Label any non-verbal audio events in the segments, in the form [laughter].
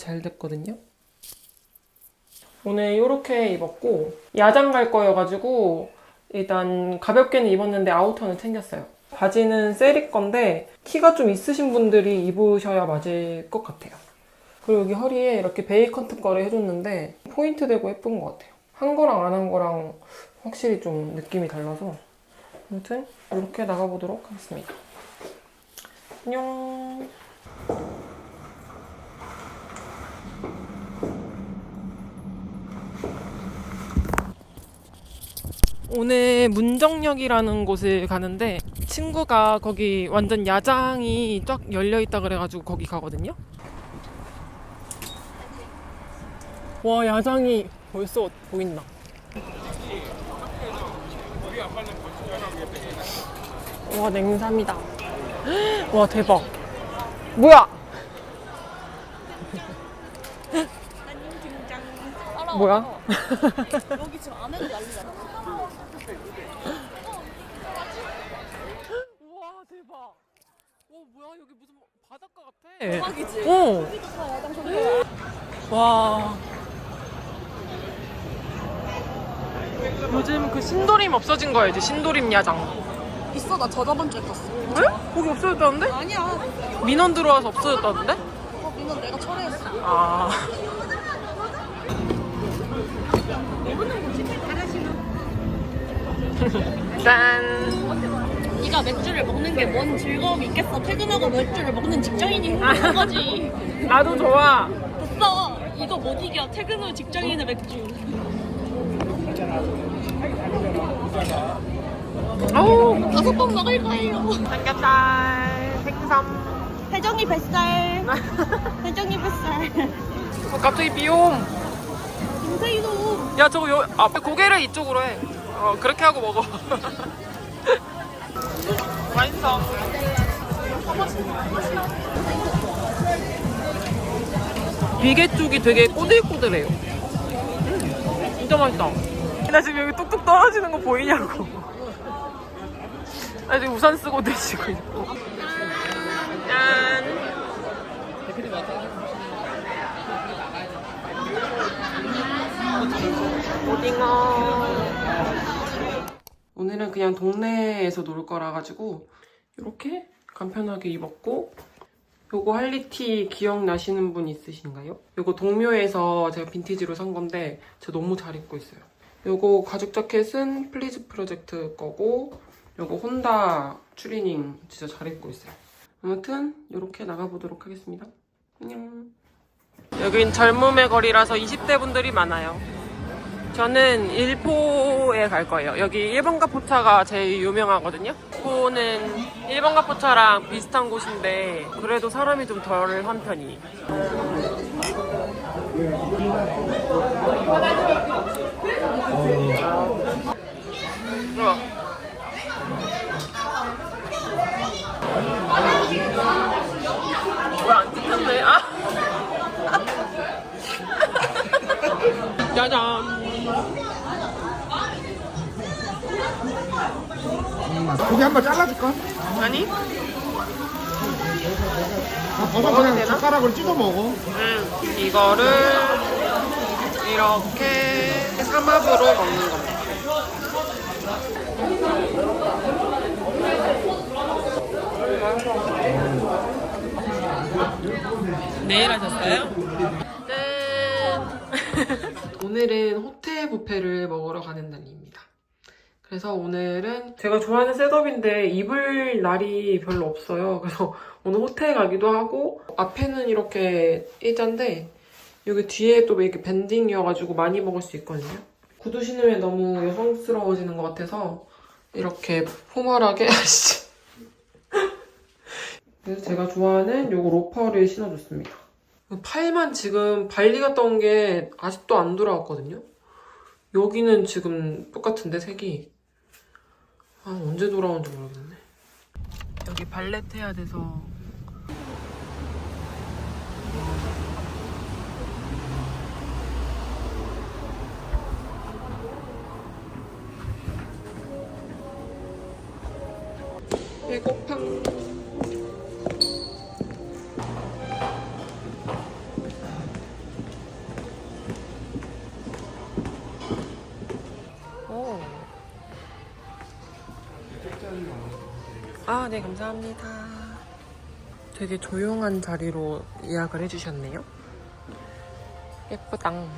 잘 됐거든요. 오늘 이렇게 입었고 야장 갈 거여가지고 일단 가볍게는 입었는데 아우터는 챙겼어요. 바지는 세리 건데 키가 좀 있으신 분들이 입으셔야 맞을 것 같아요. 그리고 여기 허리에 이렇게 베이컨 거를 해줬는데 포인트 되고 예쁜 것 같아요. 한 거랑 안 한 거랑 확실히 좀 느낌이 달라서 아무튼 이렇게 나가보도록 하겠습니다. 안녕. 오늘 문정역이라는 곳을 가는데 친구가 거기 완전 야장이 쫙 열려 있다 그래가지고 거기 가거든요. 와 야장이 벌써 보인다. 와 냉삼이다. [gasps] 와 대박. 뭐야? 뭐야? 여기 지금 안에도 난리잖아. [laughs] 우와 대박. 와 뭐야 여기 무슨 바닷가 같아. 대박이지? 어. 와. 요즘 그 신도림 없어진 거 알지? 신도림 야장. 있어, 나 저저번 주에 갔어. 에? 거기 없어졌다는데? 아니야. 민원 들어와서 없어졌다는데? 어, 민원 내가 철회했어. 아. 짠. 네가 맥주를 먹는 게 뭔 즐거움이 있겠어. 퇴근하고 맥주를 먹는 직장인이 행복한 거지. 나도 좋아. 됐어. 이거 못 이겨. 퇴근 후 직장인의 맥주. 어우, 다섯 번 먹을 거예요. 삼겹살, 생선. 태정이 뱃살. [laughs] 태정이 뱃살. 어, 갑자기 비옴. 김세희도. 야, 저거 요, 앞에 고개를 이쪽으로 해. 어, 그렇게 하고 먹어. 맛있어. 비계 쪽이 되게 꼬들꼬들해요. 음, 진짜 맛있다. 나 지금 여기 뚝뚝 떨어지는 거 보이냐고. 나 지금 우산 쓰고 드시고 있고. 짠. 오징어. 오늘은 그냥 동네에서 놀 거라 가지고 이렇게 간편하게 입었고 요거 할리티 기억나시는 분 있으신가요? 요거 동묘에서 제가 빈티지로 산 건데 제가 너무 잘 입고 있어요. 요거 가죽 자켓은 플리즈 프로젝트 거고 요거 혼다 추리닝 진짜 잘 입고 있어요. 아무튼 이렇게 나가보도록 하겠습니다. 안녕. 여긴 젊음의 거리라서 20대 분들이 많아요. 저는 일포에 갈 거예요. 여기 1번 가 포차가 제일 유명하거든요. 일포는 1번 가 포차랑 비슷한 곳인데 그래도 사람이 좀 덜한 편이에요. 우와. 왜안 찍혔네? 아! 짜잔. 고기 한 번 잘라줄까? 아니? 아, 버섯 먹어도 그냥 되나? 젓가락으로 찍어 먹어. 음, 이거를 이렇게 삼합으로 먹는 겁니다. 내일 하셨어요? 짠! [laughs] 오늘은 호텔 뷔페를 먹으러 가는 날입니다. 그래서 오늘은 제가 좋아하는 셋업인데 입을 날이 별로 없어요. 그래서 [laughs] 오늘 호텔 가기도 하고 앞에는 이렇게 일자인데 여기 뒤에 또 이렇게 밴딩이어가지고 많이 먹을 수 있거든요. 구두 신으면 너무 여성스러워지는 것 같아서 이렇게 포멀하게? [laughs] 그래서 제가 좋아하는 요거 로퍼를 신어줬습니다. 팔만 지금 발리 갔다 온 게 아직도 안 돌아왔거든요. 여기는 지금 똑같은데 색이 아 언제 돌아온지 모르겠네. 여기 발렛 해야 돼서 아, 네, 감사합니다. 되게 조용한 자리로 예약을 해주셨네요. 예쁘당.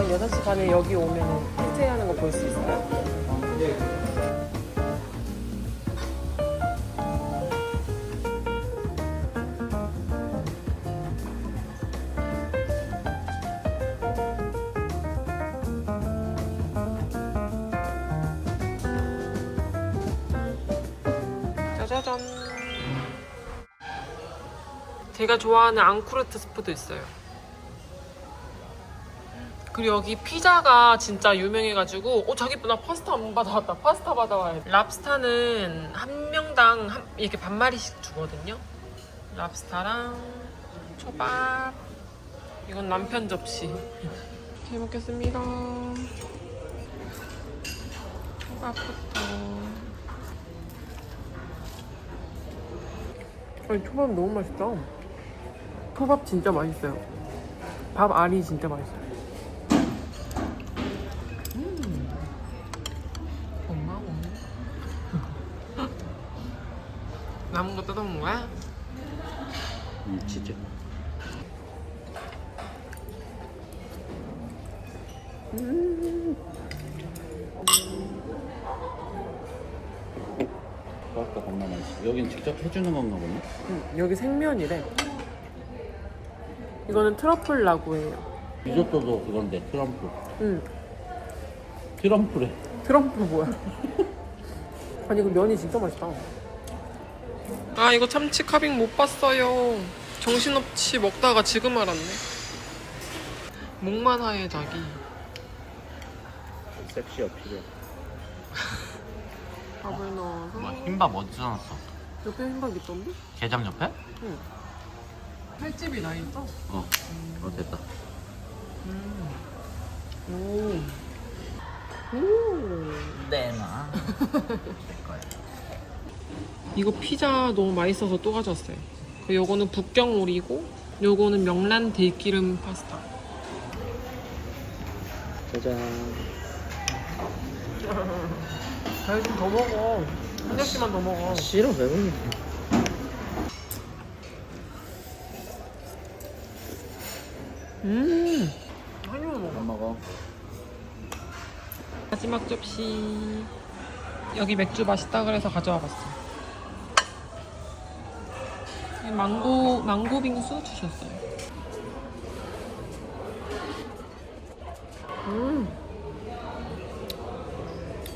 한 6시 반에 여기 오면 힐트에 하는 거 볼 수 있어요? 짜자잔. 제가 좋아하는 앙쿠르트 스프도 있어요. 그리고 여기 피자가 진짜 유명해가지고 어 자기 나 파스타 안 받아왔다. 파스타 받아와야 돼. 랍스타는 한 명당 한- 이렇게 반마리씩 주거든요. 랍스타랑 초밥. 이건 남편 접시. 잘 먹겠습니다. 초밥부터. 아니 초밥 너무 맛있다. 초밥 진짜 맛있어요. 밥 알이 진짜 맛있어요 고마워. 남은 거 뜯어먹는 거야? 음, 치즈. 파스타 겁나 맛있어. 여긴 직접 해주는 건가 보네. 응, 여기 생면이래. 이거는 트러플 라구예요. 리조또도 그건데 트럼프. 응, 트럼프래. 트러플 뭐야? [laughs] 아니, 그 면이 진짜 맛있다. 아, 이거 참치 카빙 못 봤어요. 정신없이 먹다가 지금 알았네. 목만하의 자기. 섹시 어필이야. [laughs] 밥을 넣어서. 뭐 흰밥 어디서 났어? 옆에 흰밥 있던데? 게장 옆에? 응. 칼집이 나 있어? 어. 어 됐다. 오. 오. 내놔. [laughs] 이거 피자 너무 맛있어서 또 가져왔어요. 그 요거는 북경 오리고, 요거는 명란 들기름 파스타. 짜잔. 자기 좀더 먹어. 한 접시만 더 먹어. 싫어 배불러. 음. 한 입만 먹어. 안 먹어. 마지막 접시. 여기 맥주 맛있다 그래서 가져와 봤어. 네, 망고 망고 빙수 주셨어요. 음.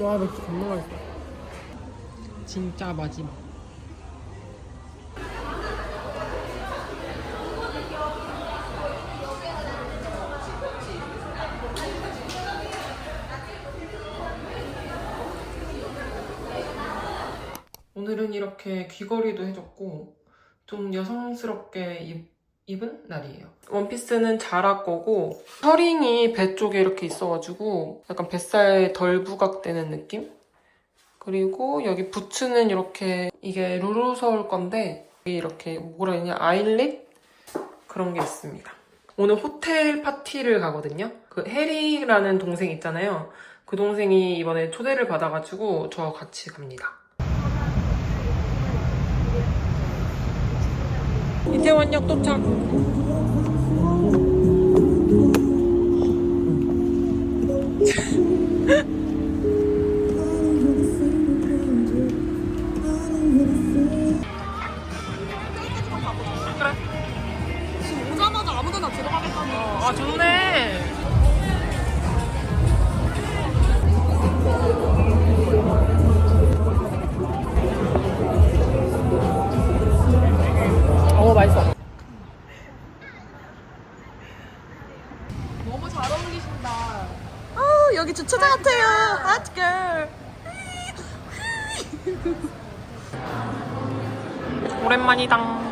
와 맥주 겁나 맛있어. 진짜 마지막. 오늘은 이렇게 귀걸이도 해줬고 좀 여성스럽게 입, 입은 날이에요. 원피스는 자라 거고 셔링이 배 쪽에 이렇게 있어가지고 약간 뱃살 덜 부각되는 느낌? 그리고 여기 부츠는 이렇게 이게 루루서울 건데 이렇게 뭐라 되냐 아일릿 그런 게 있습니다. 오늘 호텔 파티를 가거든요. 그 해리라는 동생 있잖아요. 그 동생이 이번에 초대를 받아가지고 저 같이 갑니다. 이태원역 도착. [laughs] 같아요. 핫걸. 오랜만이다.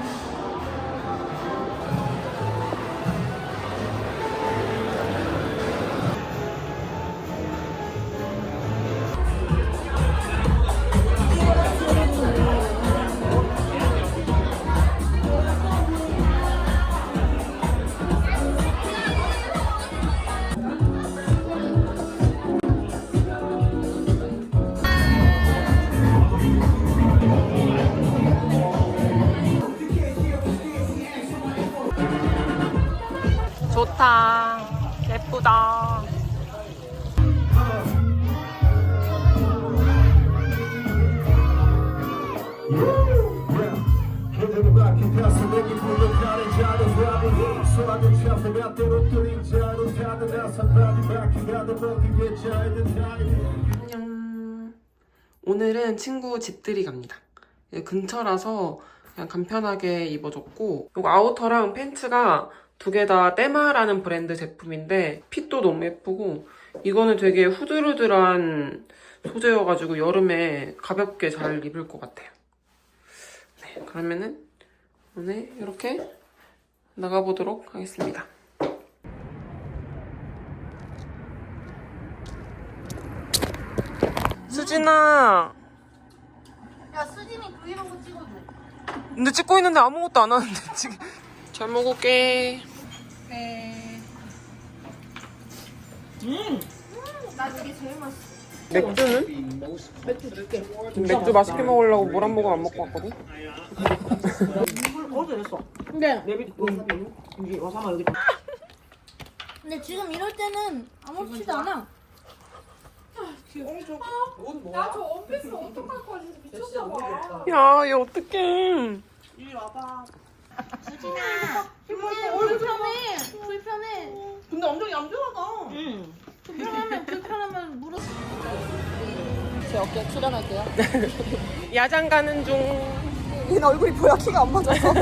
안녕. 오늘은 친구 집들이 갑니다. 여기 근처라서 그냥 간편하게 입어줬고 이거 아우터랑 팬츠가 두 개 다 때마라는 브랜드 제품인데 핏도 너무 예쁘고 이거는 되게 후들후들한 소재여가지고 여름에 가볍게 잘 입을 것 같아요. 네, 그러면은 오늘 이렇게 나가보도록 하겠습니다. 수진아 야 수진이 브이로그 찍어줘. 근데 찍고 있는데 아무것도 안 하는데 [laughs] 지금 잘 먹을게 네. 나 이게 제일 맛있어. 맥주는? 맥주 맛있게 먹으려고 물 한 모금 안 먹고 왔거든? [laughs] 근데 근데 지금 이럴 때는 아무렇지도 않아. 야, 얘 어떡해. 불편해. 불편해. 근데 엄청 얌전하다. 불편하면 불편하면 물어. 제 어깨 출연할게요. [laughs] 야장 가는 중. 얘는 얼굴이 보여 키가 안 맞아서.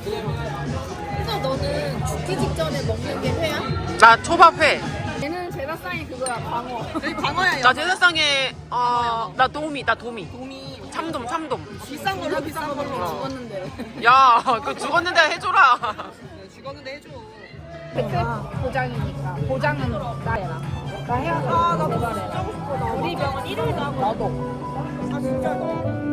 그래서 너는 죽기 직전에 먹는 게 회야? 나 초밥회. 얘는 제사상이 그거야 광어. 여기 광어야. 나 제사상에, 어, 나 도미, 나 도미. 도미 참돔, 참돔. 비싼 걸로 비싼 걸로. 죽었는데. 야, 그 죽었는데 해줘라. 죽었는데 해줘. 보장이니까 보장은 나 해라. 나 해야 돼. 아 나도 진짜 우리 병원 일요일도 하고. 나도. 아 진짜 너.